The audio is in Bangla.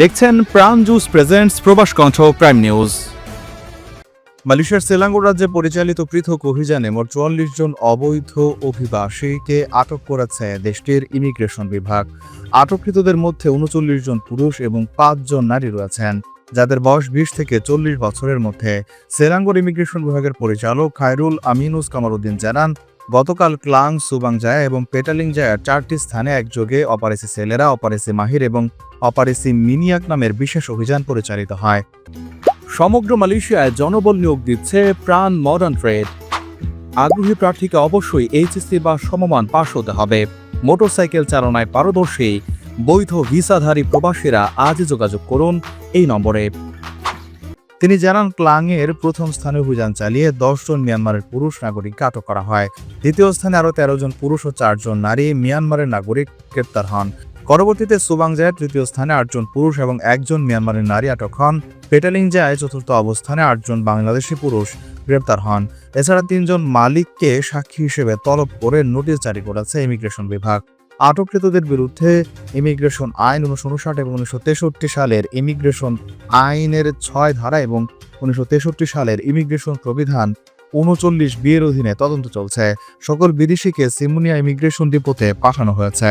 দেখছেন প্রাণ জুস প্রেজেন্টস প্রবাস কণ্ঠ প্রাইম নিউজ মালয়েশিয়ার সেলাঙ্গো রাজ্যে পরিচালিত পৃথক অভিযানে মোট চুয়াল্লিশ জন অবৈধ অভিবাসীকে আটক করেছে দেশটির ইমিগ্রেশন বিভাগ। আটককৃতদের মধ্যে উনচল্লিশ জন পুরুষ এবং পাঁচজন নারী রয়েছেন, যাদের বয়স বিশ থেকে চল্লিশ বছরের মধ্যে। সেলাঙ্গোর ইমিগ্রেশন বিভাগের পরিচালক খায়রুল আমিনুস কামারুদ্দিন জানান গতকাল ক্লাং সুবাং জায়া এবং পেটালিং জায়ার চারটি স্থানে একযোগে অপারেসি সেলেরা, অপারেসি মাহির এবং অপারেসি মিনিয়াক নামের বিশেষ অভিযান পরিচালিত হয়। সমগ্র মালয়েশিয়ায় জনবল নিয়োগ দিচ্ছে প্রাণ মডার্ন ট্রেড আগ্রহী প্রার্থীকে অবশ্যই এইচএসসি বা সমমান পাশ হতে হবে। মোটরসাইকেল চালনায় পারদর্শী, বৈধ ভিসাধারী প্রবাসীরা আজই যোগাযোগ করুন এই নম্বরে। তিনি জানান, ক্লাংয়ের প্রথম স্থানে অভিযান চালিয়ে দশজন মিয়ানমারের পুরুষ নাগরিককে আটক করা হয়। দ্বিতীয় স্থানে আরও তেরো জন পুরুষ ও চারজন নারী মিয়ানমারের নাগরিক গ্রেপ্তার হন। পরবর্তীতে সুবাংজায় তৃতীয় স্থানে আটজন পুরুষ এবং একজন মিয়ানমারের নারী আটক হন। পেটালিং যায় চতুর্থ অবস্থানে আটজন বাংলাদেশি পুরুষ গ্রেপ্তার হন। এছাড়া তিনজন মালিককে সাক্ষী হিসেবে তলব করে নোটিশ জারি করেছে ইমিগ্রেশন বিভাগ। আটককৃতদের বিরুদ্ধে ইমিগ্রেশন আইন উনিশশো উনষাট এবং উনিশশো তেষট্টি সালের ইমিগ্রেশন আইনের ছয় ধারা এবং উনিশশো তেষট্টি সালের ইমিগ্রেশন প্রবিধান উনচল্লিশ বিয়ের অধীনে তদন্ত চলছে। সকল বিদেশিকে সিমুনিয়া ইমিগ্রেশন ডিপোতে পাঠানো হয়েছে।